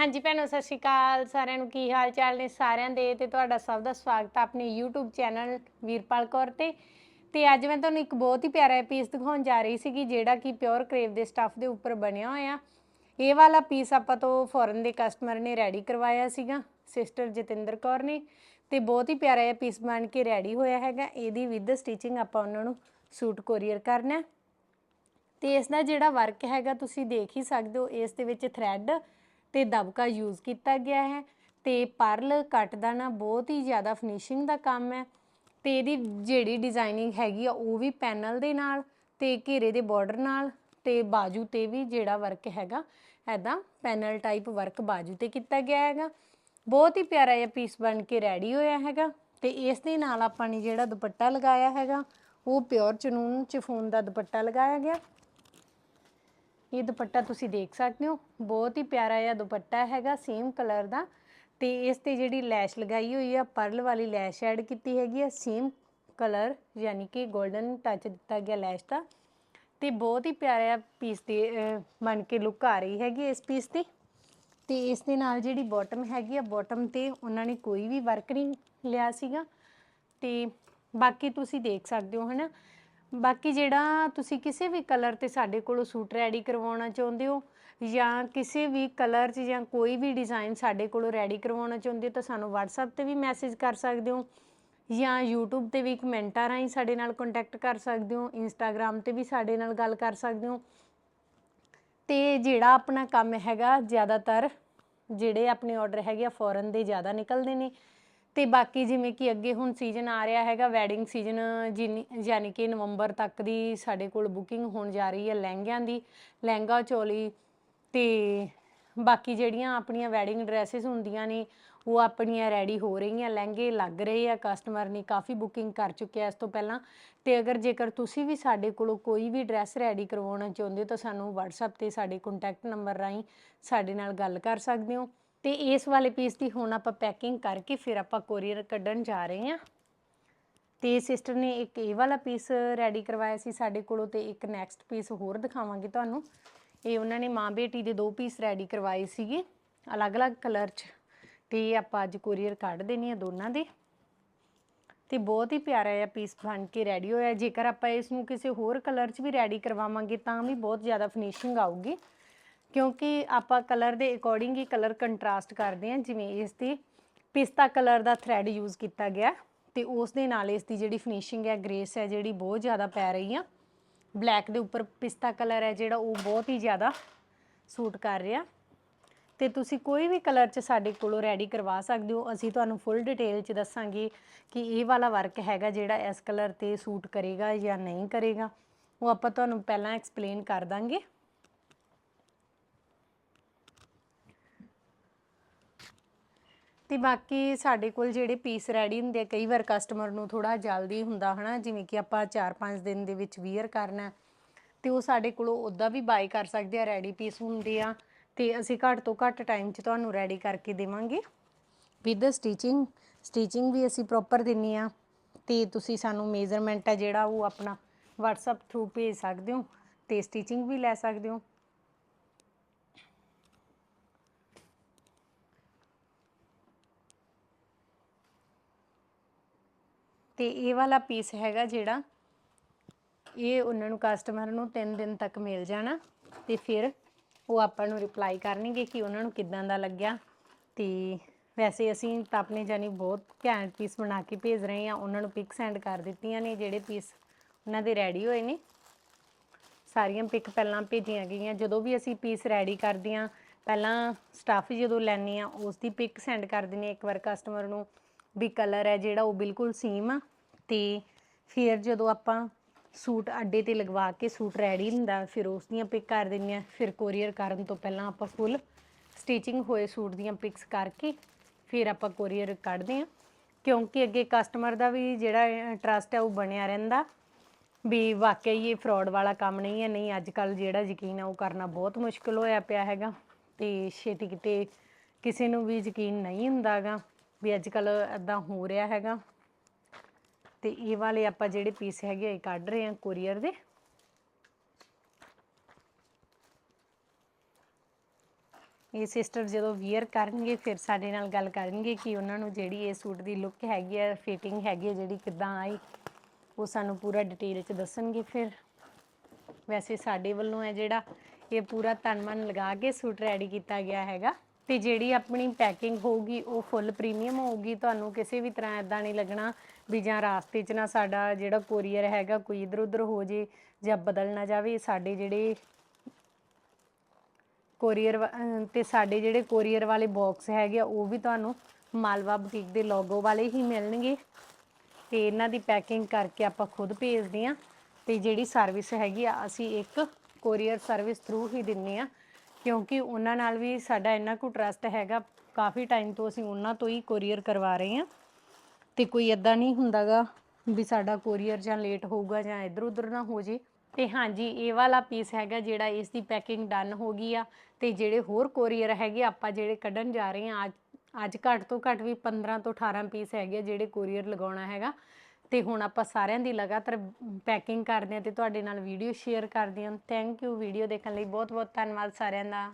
ਹਾਂਜੀ ਭੈਣੋ, ਸਤਿ ਸ਼੍ਰੀ ਅਕਾਲ। ਸਾਰਿਆਂ ਨੂੰ ਕੀ ਹਾਲ ਚਾਲ ਨੇ? ਸਾਰਿਆਂ ਦੇ ਤੇ ਤੁਹਾਡਾ ਸਭ ਦਾ ਸਵਾਗਤ ਹੈ ਆਪਣੇ YouTube ਚੈਨਲ ਵੀਰਪਾਲ ਕੌਰ ਤੇ। ਤੇ ਅੱਜ ਮੈਂ ਤੁਹਾਨੂੰ ਇੱਕ ਬਹੁਤ ਹੀ ਪਿਆਰਾ ਪੀਸ ਦਿਖਾਉਣ ਜਾ ਰਹੀ ਸੀਗੀ, ਜਿਹੜਾ ਕਿ ਪਿਓਰ ਕਰੇਵ ਦੇ ਸਟੱਫ ਦੇ ਉੱਪਰ ਬਣਿਆ ਹੋਇਆ। ਇਹ ਵਾਲਾ ਪੀਸ ਆਪਾਂ ਤੋਂ ਫੋਰਨ ਦੇ ਕਸਟਮਰ ਨੇ ਰੈਡੀ ਕਰਵਾਇਆ ਸੀਗਾ ਸਿਸਟਰ ਜਤਿੰਦਰ ਕੌਰ ਨੇ। ਤੇ ਬਹੁਤ ਹੀ ਪਿਆਰਾ ਇਹ ਪੀਸ ਬਣ ਕੇ ਰੈਡੀ ਹੋਇਆ ਹੈਗਾ। ਇਹਦੀ ਵਿਦ ਸਟਿਚਿੰਗ ਆਪਾਂ ਉਹਨਾਂ ਨੂੰ ਸੂਟ ਕੋਰੀਅਰ ਕਰਨਾ। ਹੈ। ਤੇ ਇਸ ਦਾ ਜਿਹੜਾ ਵਰਕ ਹੈਗਾ, ਤੁਸੀਂ ਦੇਖ ਹੀ ਸਕਦੇ ਹੋ, ਇਸ ਦੇ ਵਿੱਚ ਥ੍ਰੈਡ ਤੇ ਦਬਕਾ ਯੂਜ਼ ਕੀਤਾ ਗਿਆ ਹੈ ਤੇ ਪਰਲ ਕੱਟ ਦਾ ਨਾ ਬਹੁਤ ਹੀ ਜ਼ਿਆਦਾ ਫਿਨਿਸ਼ਿੰਗ ਦਾ ਕੰਮ ਹੈ ਤੇ ਇਹਦੀ ਜਿਹੜੀ ਡਿਜ਼ਾਈਨਿੰਗ ਹੈਗੀ ਆ ਉਹ ਵੀ ਪੈਨਲ ਦੇ ਨਾਲ ਤੇ ਘੇਰੇ ਦੇ ਬਾਰਡਰ ਨਾਲ ਤੇ ਬਾਜੂ ਤੇ ਵੀ ਜਿਹੜਾ ਵਰਕ ਹੈਗਾ ਐਦਾਂ ਪੈਨਲ ਟਾਈਪ ਵਰਕ ਬਾਜੂ ਤੇ ਕੀਤਾ ਗਿਆ ਹੈਗਾ। ਬਹੁਤ ਹੀ ਪਿਆਰਾ ਜਿਹਾ ਪੀਸ ਬਣ ਕੇ ਰੈਡੀ ਹੋਇਆ ਹੈਗਾ ਤੇ ਇਸ ਦੇ ਨਾਲ ਆਪਾਂ ਨੇ ਜਿਹੜਾ ਦੁਪੱਟਾ ਲਗਾਇਆ ਹੈਗਾ, ਉਹ ਪਿਓਰ ਚਨੂਨ ਚਫੂਨ ਦਾ ਦੁਪੱਟਾ ਲਗਾਇਆ ਗਿਆ। ਇਹ ਦੁਪੱਟਾ ਤੁਸੀਂ ਦੇਖ ਸਕਦੇ ਹੋ। ਬਹੁਤ ਹੀ ਪਿਆਰਾ ਜਿਹਾ ਦੁਪੱਟਾ ਹੈਗਾ ਸੇਮ ਕਲਰ ਦਾ। ਤੇ ਇਸ ਤੇ ਜਿਹੜੀ ਲੈਸ਼ ਲਗਾਈ ਹੋਈ ਆ, ਪਰਲ ਵਾਲੀ ਲੈਸ਼ ਐਡ ਕੀਤੀ ਹੈਗੀ ਆ ਸੇਮ ਕਲਰ ਯਾਨੀ ਕਿ 골ਡਨ ਟੱਚ ਦਿੱਤਾ ਗਿਆ ਲੈਸ਼ ਦਾ। ਤੇ ਬਹੁਤ ਹੀ ਪਿਆਰਾ ਪੀਸ ਦੇ ਬਣ ਕੇ ਲੁੱਕ ਆ ਰਹੀ ਹੈਗੀ ਇਸ ਪੀਸ ਦੀ। ਤੇ ਇਸ ਦੇ ਨਾਲ ਜਿਹੜੀ ਬਾਟਮ ਹੈਗੀ ਆ ਬਾਟਮ ਤੇ ਉਹਨਾਂ ਨੇ ਕੋਈ ਵੀ ਵਰਕ ਨਹੀਂ ਲਿਆ ਸੀਗਾ। ਤੇ ਬਾਕੀ ਤੁਸੀਂ ਦੇਖ ਸਕਦੇ ਹੋ, ਹਨਾ। ਬਾਕੀ ਜਿਹੜਾ ਤੁਸੀਂ ਕਿਸੇ ਵੀ ਕਲਰ ਤੇ ਸਾਡੇ ਕੋਲੋਂ ਸੂਟ ਰੈਡੀ ਕਰਵਾਉਣਾ ਚਾਹੁੰਦੇ ਹੋ ਜਾਂ ਕਿਸੇ ਵੀ ਕਲਰ 'ਚ ਜਾਂ ਕੋਈ ਵੀ ਡਿਜ਼ਾਈਨ ਸਾਡੇ ਕੋਲੋਂ ਰੈਡੀ ਕਰਵਾਉਣਾ ਚਾਹੁੰਦੇ ਹੋ ਤਾਂ ਸਾਨੂੰ WhatsApp ਤੇ ਵੀ ਮੈਸੇਜ ਕਰ ਸਕਦੇ ਹੋ ਜਾਂ YouTube ਤੇ ਵੀ ਕਮੈਂਟਾਂ ਰਾਹੀਂ ਸਾਡੇ ਨਾਲ ਕੰਟੈਕਟ ਕਰ ਸਕਦੇ ਹੋ, Instagram ਤੇ ਵੀ ਸਾਡੇ ਨਾਲ ਗੱਲ ਕਰ ਸਕਦੇ ਹੋ। ਤੇ ਜਿਹੜਾ ਆਪਣਾ ਕੰਮ ਹੈਗਾ ਜ਼ਿਆਦਾਤਰ ਜਿਹੜੇ ਆਪਣੇ ਆਰਡਰ ਹੈਗੇ ਆ ਫੋਰਨ ਦੇ ਜ਼ਿਆਦਾ ਨਿਕਲਦੇ ਨੇ। ਤੇ ਬਾਕੀ ਜਿਵੇਂ ਕਿ ਅੱਗੇ ਹੁਣ ਸੀਜ਼ਨ ਆ ਰਿਹਾ ਹੈਗਾ ਵੈਡਿੰਗ ਸੀਜ਼ਨ ਯਾਨੀ ਕਿ ਨਵੰਬਰ ਤੱਕ ਦੀ ਸਾਡੇ ਕੋਲ ਬੁਕਿੰਗ ਹੋਣ ਜਾ ਰਹੀ ਹੈ ਲਹਿੰਗਿਆਂ ਦੀ, ਲਹਿੰਗਾ, ਚੋਲੀ ਤੇ ਬਾਕੀ ਜਿਹੜੀਆਂ ਆਪਣੀਆਂ ਵੈਡਿੰਗ ਡਰੈਸਸ ਹੁੰਦੀਆਂ ਨੇ, ਉਹ ਆਪਣੀਆਂ ਰੈਡੀ ਹੋ ਰਹੀਆਂ, ਲਹਿੰਗੇ ਲੱਗ ਰਹੇ ਆ ਕਸਟਮਰ ਨੇ ਕਾਫੀ ਬੁਕਿੰਗ ਕਰ ਚੁੱਕਿਆ ਇਸ ਤੋਂ ਪਹਿਲਾਂ। ਤੇ ਅਗਰ ਜੇਕਰ ਤੁਸੀਂ ਵੀ ਸਾਡੇ ਕੋਲੋਂ ਕੋਈ ਵੀ ਡਰੈਸ ਰੈਡੀ ਕਰਵਾਉਣਾ ਚਾਹੁੰਦੇ ਹੋ ਤਾਂ ਸਾਨੂੰ WhatsApp ਤੇ ਸਾਡੇ ਕੰਟੈਕਟ ਨੰਬਰ ਰਾਹੀਂ ਸਾਡੇ ਨਾਲ ਗੱਲ ਕਰ ਸਕਦੇ ਹੋ। ਤੇ ਇਸ ਵਾਲੇ ਪੀਸ ਦੀ ਹੁਣ ਆਪਾਂ ਪੈਕਿੰਗ ਕਰਕੇ ਫਿਰ ਆਪਾਂ ਕੋਰੀਅਰ ਕੱਢਣ ਜਾ ਰਹੇ ਹਾਂ। ਤੇ ਸਿਸਟਰ ਨੇ ਇੱਕ ਇਹ ਵਾਲਾ ਪੀਸ ਰੈਡੀ ਕਰਵਾਇਆ ਸੀ ਸਾਡੇ ਕੋਲੋਂ ਤੇ ਇੱਕ ਨੈਕਸਟ ਪੀਸ ਹੋਰ ਦਿਖਾਵਾਂਗੇ ਤੁਹਾਨੂੰ। ਇਹ ਉਹਨਾਂ ਨੇ ਮਾਂ ਬੇਟੀ ਦੇ ਦੋ ਪੀਸ ਰੈਡੀ ਕਰਵਾਏ ਸੀਗੇ, ਅਲੱਗ-ਅਲੱਗ ਕਲਰ 'ਚ। ਤੇ ਆਪਾਂ ਅੱਜ ਕੋਰੀਅਰ ਕੱਢ ਦੇਣੀ ਆ ਦੋਨਾਂ ਦੇ। ਤੇ ਬਹੁਤ ਹੀ ਪਿਆਰਾ ਜਿਹਾ ਪੀਸ ਬਣ ਕੇ ਰੈਡੀ ਹੋਇਆ। ਜੇਕਰ ਆਪਾਂ ਇਸ ਨੂੰ ਕਿਸੇ ਹੋਰ ਕਲਰ 'ਚ ਵੀ ਰੈਡੀ ਕਰਵਾਵਾਂਗੇ ਤਾਂ ਵੀ ਬਹੁਤ ਜ਼ਿਆਦਾ ਫਿਨਿਸ਼ਿੰਗ ਆਊਗੀ। ਕਿਉਂਕਿ ਆਪਾਂ ਕਲਰ ਦੇ ਅਕੋਰਡਿੰਗ ਹੀ ਕਲਰ ਕੰਟਰਾਸਟ ਕਰਦੇ ਹਾਂ, ਜਿਵੇਂ ਇਸ ਦੀ ਪਿਸਤਾ ਕਲਰ ਦਾ ਥ੍ਰੈਡ ਯੂਜ਼ ਕੀਤਾ ਗਿਆ ਤੇ ਉਸ ਦੇ ਨਾਲ ਇਸ ਦੀ ਜਿਹੜੀ ਫਿਨਿਸ਼ਿੰਗ ਹੈ ਗ੍ਰੇਸ ਹੈ, ਜਿਹੜੀ ਬਹੁਤ ਜ਼ਿਆਦਾ ਪੈ ਰਹੀ ਆ। ਬਲੈਕ ਦੇ ਉੱਪਰ ਪਿਸਤਾ ਕਲਰ ਹੈ ਜਿਹੜਾ ਉਹ ਬਹੁਤ ਹੀ ਜ਼ਿਆਦਾ ਸੂਟ ਕਰ ਰਿਹਾ। ਤੇ ਤੁਸੀਂ ਕੋਈ ਵੀ ਕਲਰ 'ਚ ਸਾਡੇ ਕੋਲੋਂ ਰੈਡੀ ਕਰਵਾ ਸਕਦੇ ਹੋ। ਅਸੀਂ ਤੁਹਾਨੂੰ ਫੁੱਲ ਡਿਟੇਲ 'ਚ ਦੱਸਾਂਗੇ ਕਿ ਇਹ ਵਾਲਾ ਵਰਕ ਹੈਗਾ ਜਿਹੜਾ ਇਸ ਕਲਰ ਤੇ ਸੂਟ ਕਰੇਗਾ ਜਾਂ ਨਹੀਂ ਕਰੇਗਾ। ਉਹ ਆਪਾਂ ਤੁਹਾਨੂੰ ਪਹਿਲਾਂ ਐਕਸਪਲੇਨ ਕਰ ਦਾਂਗੇ। ਤੇ ਬਾਕੀ ਸਾਡੇ ਕੋਲ ਜਿਹੜੇ ਪੀਸ ਰੈਡੀ ਹੁੰਦੇ ਆ ਕਈ ਵਾਰ ਕਸਟਮਰ ਨੂੰ ਥੋੜਾ ਜਲਦੀ ਹੁੰਦਾ ਹਨਾ ਜਿਵੇਂ ਕਿ ਆਪਾਂ 4-5 ਦਿਨ ਦੇ ਵਿੱਚ ਵੀਅਰ ਕਰਨਾ ਹੈ, ਤੇ ਉਹ ਸਾਡੇ ਕੋਲੋਂ ਉਦਾਂ ਵੀ ਬਾਈ ਕਰ ਸਕਦੇ ਆ ਰੈਡੀ ਪੀਸ ਹੁੰਦੇ ਆ ਤੇ ਅਸੀਂ ਘੱਟ ਤੋਂ ਘੱਟ ਟਾਈਮ 'ਚ ਤੁਹਾਨੂੰ ਰੈਡੀ ਕਰਕੇ ਦੇਵਾਂਗੇ। ਵਿਦ ਸਟਿਚਿੰਗ ਸਟਿਚਿੰਗ ਵੀ ਅਸੀਂ ਪ੍ਰੋਪਰ ਦਿੰਨੀ ਆ ਤੇ ਤੁਸੀਂ ਸਾਨੂੰ ਮੇਜ਼ਰਮੈਂਟ ਹੈ ਜਿਹੜਾ ਉਹ ਆਪਣਾ WhatsApp ਥਰੂ ਭੇਜ ਸਕਦੇ ਹੋ ਤੇ ਸਟਿਚਿੰਗ ਵੀ ਲੈ ਸਕਦੇ ਹੋ। ਤੇ ਇਹ ਵਾਲਾ ਪੀਸ ਹੈਗਾ ਜਿਹੜਾ ਇਹ ਉਹਨਾਂ ਨੂੰ ਕਸਟਮਰ ਨੂੰ 3 ਦਿਨ ਤੱਕ ਮਿਲ ਜਾਣਾ ਤੇ ਫਿਰ ਉਹ ਆਪਾਂ ਨੂੰ ਰਿਪਲਾਈ ਕਰਨਗੇ ਕਿ ਉਹਨਾਂ ਨੂੰ ਕਿੱਦਾਂ ਦਾ ਲੱਗਿਆ। ਤੇ ਵੈਸੇ ਅਸੀਂ ਤਾਂ ਆਪਣੇ ਜਾਨੀ ਬਹੁਤ ਘੈਂਟ ਪੀਸ ਬਣਾ ਕੇ ਭੇਜ ਰਹੇ ਹਾਂ। ਉਹਨਾਂ ਨੂੰ ਪਿਕ ਸੈਂਡ ਕਰ ਦਿੱਤੀਆਂ ਨੇ ਜਿਹੜੇ ਪੀਸ ਉਹਨਾਂ ਦੇ ਰੈਡੀ ਹੋਏ ਨੇ। ਸਾਰੀਆਂ ਪਿਕ ਪਹਿਲਾਂ ਭੇਜੀਆਂ ਗਈਆਂ। ਜਦੋਂ ਵੀ ਅਸੀਂ ਪੀਸ ਰੈਡੀ ਕਰਦੇ ਹਾਂ, ਪਹਿਲਾਂ ਸਟਾਫ ਜਦੋਂ ਲੈਣੇ ਆ ਉਸ ਦੀ ਪਿਕ ਸੈਂਡ ਕਰ ਦਿੰਦੇ ਹਾਂ। ਇੱਕ ਵਾਰ ਕਸਟਮਰ ਨੂੰ ਵੀ ਕਲਰ ਹੈ ਜਿਹੜਾ ਉਹ ਬਿਲਕੁਲ ਸੇਮ ਆ। ਤੇ ਫਿਰ ਜਦੋਂ ਆਪਾਂ ਸੂਟ ਅੱਡੇ ਤੇ ਲਗਵਾ ਕੇ ਸੂਟ ਰੈਡੀ ਹੁੰਦਾ, ਫਿਰ ਉਸ ਦੀਆਂ ਪਿਕ ਕਰ ਦਿੰਦੇ ਹਾਂ। ਫਿਰ ਕੋਰੀਅਰ ਕਰਨ ਤੋਂ ਪਹਿਲਾਂ ਆਪਾਂ ਫੁੱਲ ਸਟਿਚਿੰਗ ਹੋਏ ਸੂਟ ਦੀਆਂ ਪਿਕਸ ਕਰਕੇ ਫਿਰ ਆਪਾਂ ਕੋਰੀਅਰ ਕੱਢਦੇ ਹਾਂ। ਕਿਉਂਕਿ ਅੱਗੇ ਕਸਟਮਰ ਦਾ ਵੀ ਜਿਹੜਾ ਟਰਸਟ ਹੈ ਉਹ ਬਣਿਆ ਰਹਿੰਦਾ ਵੀ ਵਾਕਈ ਇਹ ਫਰਾਡ ਵਾਲਾ ਕੰਮ ਨਹੀਂ ਹੈ। ਨਹੀਂ ਅੱਜ ਕੱਲ ਜਿਹੜਾ ਯਕੀਨ ਆ ਉਹ ਕਰਨਾ ਬਹੁਤ ਮੁਸ਼ਕਲ ਹੋਇਆ ਪਿਆ ਹੈਗਾ ਤੇ ਛੇਤੀ ਕਿਤੇ ਕਿਸੇ ਨੂੰ ਵੀ ਯਕੀਨ ਨਹੀਂ ਹੁੰਦਾਗਾ। ਵੀ ਅੱਜ ਕੱਲ ਐਦਾਂ ਹੋ ਰਿਹਾ ਹੈਗਾ। ਤੇ ਇਹ ਵਾਲੇ ਆਪਾਂ ਜਿਹੜੇ ਪੀਸ ਹੈਗੇ ਆ, ਇਹ ਕੱਢ ਰਹੇ ਹਾਂ ਕੋਰੀਅਰ ਦੇ। ਇਹ ਸਿਸਟਰ ਜਦੋਂ ਵੀਅਰ ਕਰਨਗੇ, ਫਿਰ ਸਾਡੇ ਨਾਲ ਗੱਲ ਕਰਨਗੇ ਕਿ ਉਹਨਾਂ ਨੂੰ ਜਿਹੜੀ ਇਹ ਸੂਟ ਦੀ ਲੁੱਕ ਹੈਗੀ ਹੈ ਫਿਟਿੰਗ ਹੈਗੀ ਹੈ ਜਿਹੜੀ ਕਿੱਦਾਂ ਆਈ, ਉਹ ਸਾਨੂੰ ਪੂਰਾ ਡਿਟੇਲ ਚ ਦੱਸਣਗੇ ਫਿਰ। ਵੈਸੇ ਸਾਡੇ ਵੱਲੋਂ ਹੈ ਜਿਹੜਾ, ਇਹ ਪੂਰਾ ਤਨ ਮਨ ਲਗਾ ਕੇ ਸੂਟ ਰੈਡੀ ਕੀਤਾ ਗਿਆ ਹੈਗਾ। ਤੇ ਜਿਹੜੀ ਆਪਣੀ ਪੈਕਿੰਗ ਹੋਊਗੀ ਉਹ ਫੁੱਲ ਪ੍ਰੀਮੀਅਮ ਹੋਊਗੀ। ਤੁਹਾਨੂੰ ਕਿਸੇ ਵੀ ਤਰ੍ਹਾਂ ਇਦਾਂ ਨਹੀਂ ਲੱਗਣਾ ਵੀ ਜਾਂ ਰਾਸਤੇ 'ਚ ਨਾ ਸਾਡਾ ਜਿਹੜਾ ਕੋਰੀਅਰ ਹੈਗਾ ਕੋਈ ਇਧਰ ਉਧਰ ਹੋ ਜੇ ਜਾਂ ਬਦਲ ਨਾ ਜਾਵੇ। ਸਾਡੇ ਜਿਹੜੇ ਕੋਰੀਅਰ ਤੇ ਸਾਡੇ ਜਿਹੜੇ ਕੋਰੀਅਰ ਵਾਲੇ ਬਾਕਸ ਹੈਗੇ ਆ, ਉਹ ਵੀ ਤੁਹਾਨੂੰ ਮਾਲਵਾ ਬੁਟੀਕ ਦੇ ਲੋਗੋ ਵਾਲੇ ਹੀ ਮਿਲਣਗੇ। ਤੇ ਇਹਨਾਂ ਦੀ ਪੈਕਿੰਗ ਕਰਕੇ ਆਪਾਂ ਖੁਦ ਭੇਜਦੇ ਆ ਤੇ ਜਿਹੜੀ ਸਰਵਿਸ ਹੈਗੀ ਆ ਅਸੀਂ ਇੱਕ ਕੋਰੀਅਰ ਸਰਵਿਸ ਥਰੂ ਹੀ ਦਿੰਨੇ ਆ ਕਿਉਂਕਿ ਉਹਨਾਂ ਨਾਲ ਵੀ ਸਾਡਾ ਇੰਨਾ ਕੁ ਟਰਸਟ ਹੈਗਾ, ਕਾਫੀ ਟਾਈਮ ਤੋਂ ਅਸੀਂ ਉਹਨਾਂ ਤੋਂ ਹੀ ਕੋਰੀਅਰ ਕਰਵਾ ਰਹੇ ਹਾਂ। ਤੇ ਕੋਈ ਇਦਾਂ ਨਹੀਂ ਹੁੰਦਾਗਾ ਵੀ ਸਾਡਾ ਕੋਰੀਅਰ ਜਾਂ ਲੇਟ ਹੋਊਗਾ ਜਾਂ ਇਧਰ ਉਧਰ ਨਾ ਹੋ ਜੇ। ਤੇ ਹਾਂਜੀ, ਇਹ ਵਾਲਾ ਪੀਸ ਹੈਗਾ ਜਿਹੜਾ ਇਸ ਦੀ ਪੈਕਿੰਗ ਡਨ ਹੋ ਗਈ ਆ। ਤੇ ਜਿਹੜੇ ਹੋਰ ਕੋਰੀਅਰ ਹੈਗੇ, ਆਪਾਂ ਜਿਹੜੇ ਕੱਢਣ ਜਾ ਰਹੇ ਹਾਂ, ਅੱਜ ਅੱਜ ਘੱਟ ਤੋਂ ਘੱਟ ਵੀ 15 ਤੋਂ 18 ਪੀਸ ਹੈਗੇ ਆ ਜਿਹੜੇ ਕੋਰੀਅਰ ਲਗਾਉਣਾ ਹੈਗਾ। ਤੇ ਹੁਣ ਆਪਾਂ ਸਾਰਿਆਂ ਦੀ ਲਗਾਤਾਰ ਪੈਕਿੰਗ ਕਰਦੇ ਆ ਤੇ ਤੁਹਾਡੇ ਨਾਲ ਵੀਡੀਓ ਸ਼ੇਅਰ ਕਰਦੇ ਆ ਥੈਂਕ ਯੂ ਵੀਡੀਓ ਦੇਖਣ ਲਈ ਬਹੁਤ ਬਹੁਤ ਧੰਨਵਾਦ ਸਾਰਿਆਂ ਦਾ।